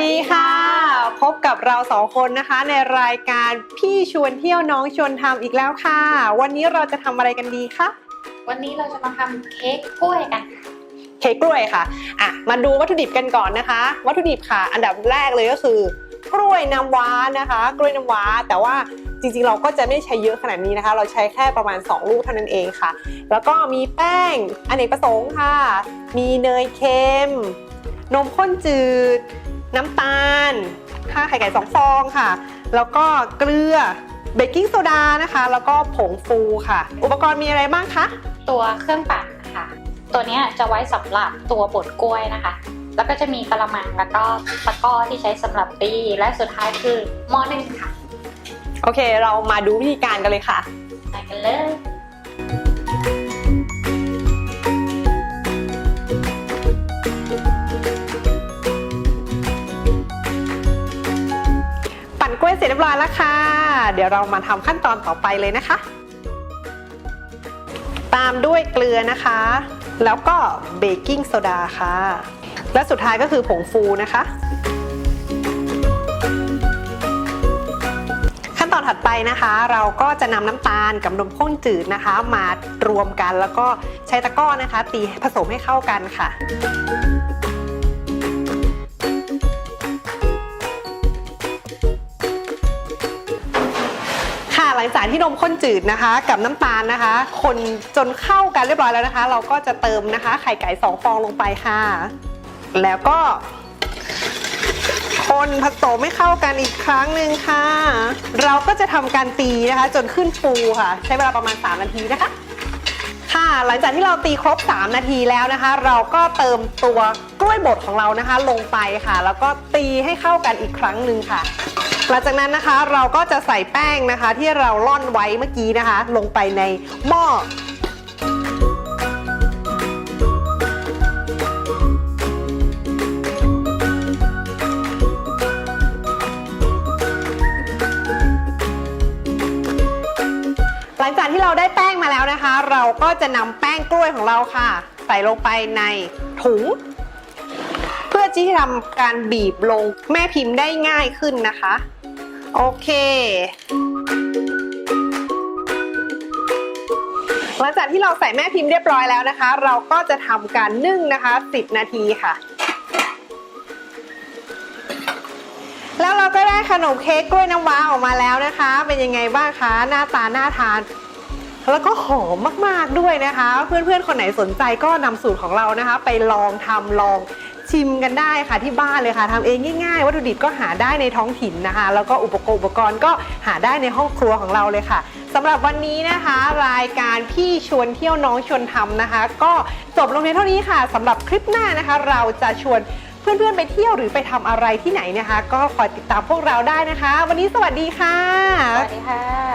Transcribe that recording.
ดีค่ะ พบกับเราสองคนนะคะ ในรายการพี่ชวนเที่ยวน้องชวนทำอีกแล้วค่ะ วันนี้เราจะทำอะไรกันดีคะวันนี้เราจะมาทำเค้กกล้วยกันค่ะเค้กกล้วยค่ะอะ มาดูวัตถุดิบกันก่อนนะคะ วัตถุดิบค่ะ อันดับแรกเลยก็คือกล้วยน้ำว้านะคะ กล้วยน้ำว้า แต่ว่าจริงๆเราก็จะไม่ใช้เยอะขนาดนี้นะคะ เราใช้แค่ประมาณ 2 ลูกเท่านั้นเองค่ะ แล้วก็มีแป้งอเนกประสงค์ค่ะ มีเนยเค็มนมข้นจืด น้ำตาล ค่าไข่ไก่สองฟองค่ะ แล้วก็เกลือเบกกิ้งโซดานะคะ แล้วก็ผงฟูค่ะ อุปกรณ์มีอะไรบ้างคะ ตัวเครื่องปั่นนะคะตัวเนี้ยจะไว้สำหรับตัวบดกล้วยนะคะ แล้วก็จะมีกระมังแล้วก็ตะกร้อที่ใช้สำหรับตีและสุดท้ายคือหม้อนึ่งค่ะ โอเค เรามาดูวิธีการกันเลยค่ะไปกันเลย ยเรียบร้อยแล้วค่ะ เดี๋ยวเรามาทำขั้นตอนต่อไปเลยนะคะ ตามด้วยเกลือนะคะ แล้วก็เบกกิ้งโซดาค่ะ และสุดท้ายก็คือผงฟูนะคะ ขั้นตอนถัดไปนะคะ เราก็จะนำน้ำตาลกับนมข้นจืดนะคะ มารวมกันแล้วก็ใช้ตะกร้อนะคะ ตีผสมให้เข้ากันค่ะ ค่ะหลังจากที่นมข้นจืดนะคะ กับน้ำตาลนะคะ คนจนเข้ากันเรียบร้อยแล้วนะคะ เราก็จะเติมนะคะ ไข่ไก่สองฟองลงไปค่ะ แล้วก็ คนผสมให้เข้ากันอีกครั้งหนึ่งค่ะ เราก็จะทำการตีนะคะ จนขึ้นฟูค่ะ ใช้เวลาประมาณ 3 นาทีนะคะค่ะหลังจากที่เราตีครบ 3 นาทีแล้วนะคะ เราก็เติมตัวกล้วยบดของเรานะคะ ลงไปค่ะ แล้วก็ตีให้เข้ากันอีกครั้งหนึ่งค่ะ หลังจากนั้นนะคะเราก็จะใส่แป้งนะคะ ที่เราล่อนไว้เมื่อกี้นะคะ ลงไปในหม้อหลังจากที่เราได้แป้งมาแล้วนะคะ เราก็จะนำแป้งกล้วยของเราค่ะ ใส่ลงไปในถุง พื่อที่จะทำการบีบลงแม่พิมพ์ได้ง่ายขึ้นนะคะ โอเคหลังจากที่เราใส่แม่พิมพ์เรียบร้อยแล้วนะคะ เราก็จะทำการนึ่งนะคะ 10 นาทีค่ะ แล้วเราก็ได้ขนมเค้กกล้วยน้ำว้าออกมาแล้วนะคะ เป็นยังไงบ้างคะหน้าตาน่าทาน แล้วก็หอมมากๆด้วยนะคะ เพื่อนๆ คนไหนสนใจก็นำสูตรของเรานะคะ ไปลองทำลอง ชิมกันได้ค่ะที่บ้านเลยค่ะทำเองง่ายๆ วัตถุดิบก็หาได้ในท้องถิ่นนะคะ แล้วก็อุปกรณ์อุปกรณ์ก็หาได้ในห้องครัวของเราเลยค่ะสำหรับวันนี้นะคะ รายการพี่ชวนเที่ยวน้องชวนทำนะคะ ก็จบลงเพียงเท่านี้ค่ะสำหรับคลิปหน้านะคะ เราจะชวนเพื่อนๆไปเที่ยวหรือไปทำอะไรที่ไหนนะคะ ก็คอยติดตามพวกเราได้นะคะ วันนี้สวัสดีค่ะ สวัสดีค่ะ